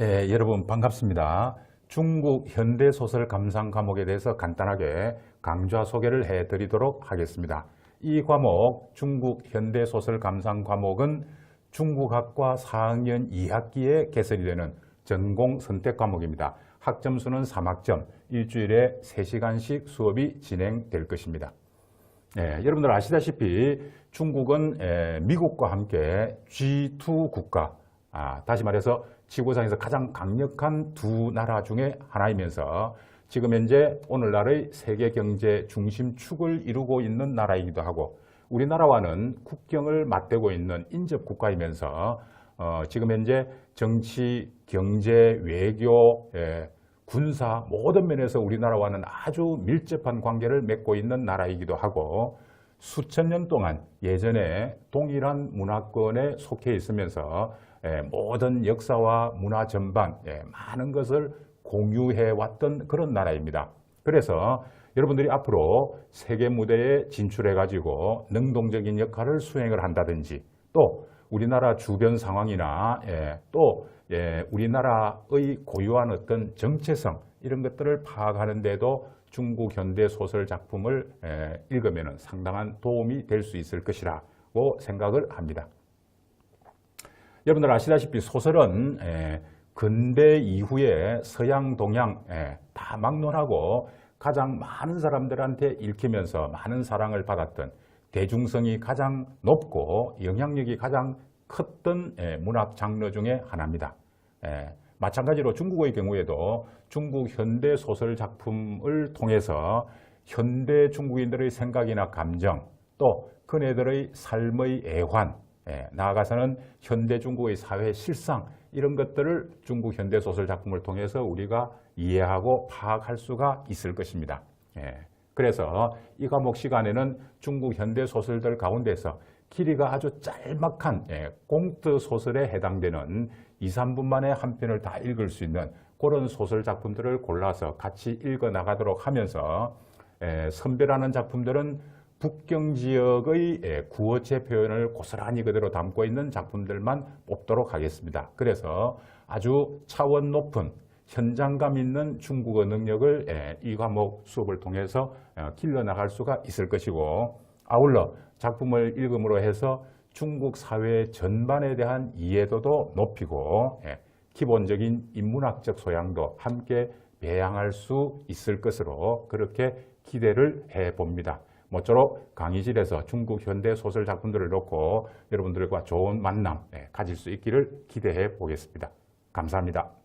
예, 여러분 반갑습니다. 중국 현대 소설 감상 과목에 대해서 간단하게 강좌 소개를 해드리도록 하겠습니다. 이 과목 중국 현대 소설 감상 과목은 중국학과 4학년 2학기에 개설이 되는 전공 선택 과목입니다. 학점 수는 3학점, 일주일에 3시간씩 수업이 진행될 것입니다. 예, 여러분들 아시다시피 중국은 예, 미국과 함께 G2 국가, 아, 다시 말해서 지구상에서 가장 강력한 두 나라 중에 하나이면서 지금 현재 오늘날의 세계 경제 중심 축을 이루고 있는 나라이기도 하고 우리나라와는 국경을 맞대고 있는 인접 국가이면서 어, 지금 현재 정치, 경제, 외교, 예, 군사 모든 면에서 우리나라와는 아주 밀접한 관계를 맺고 있는 나라이기도 하고 수천 년 동안 예전에 동일한 문화권에 속해 있으면서 예, 모든 역사와 문화 전반 예, 많은 것을 공유해 왔던 그런 나라입니다. 그래서 여러분들이 앞으로 세계 무대에 진출해 가지고 능동적인 역할을 수행을 한다든지 또 우리나라 주변 상황이나 예, 또 예, 우리나라의 고유한 어떤 정체성 이런 것들을 파악하는 데도 중국 현대 소설 작품을 예, 읽으면 상당한 도움이 될 수 있을 것이라고 생각을 합니다. 여러분들 아시다시피 소설은 예, 근대 이후에 서양, 동양 예, 다 막론하고 가장 많은 사람들한테 읽히면서 많은 사랑을 받았던 대중성이 가장 높고 영향력이 가장 컸던 예, 문학 장르 중에 하나입니다. 예, 마찬가지로 중국의 경우에도 중국 현대 소설 작품을 통해서 현대 중국인들의 생각이나 감정 또 그네들의 삶의 애환 예, 나아가서는 현대 중국의 사회 실상 이런 것들을 중국 현대 소설 작품을 통해서 우리가 이해하고 파악할 수가 있을 것입니다. 예, 그래서 이 과목 시간에는 중국 현대 소설들 가운데서 길이가 아주 짤막한 예, 공트 소설에 해당되는 2, 3분 만에 한 편을 다 읽을 수 있는 그런 소설 작품들을 골라서 같이 읽어 나가도록 하면서 예, 선배라는 작품들은 북경 지역의 예, 구어체 표현을 고스란히 그대로 담고 있는 작품들만 뽑도록 하겠습니다. 그래서 아주 차원 높은 현장감 있는 중국어 능력을 예, 이 과목 수업을 통해서 어, 길러 나갈 수가 있을 것이고 아울러 작품을 읽음으로 해서 중국 사회 전반에 대한 이해도도 높이고 예, 기본적인 인문학적 소양도 함께 배양할 수 있을 것으로 그렇게 기대를 해 봅니다. 모쪼록 강의실에서 중국 현대 소설 작품들을 놓고 여러분들과 좋은 만남 예, 가질 수 있기를 기대해 보겠습니다. 감사합니다.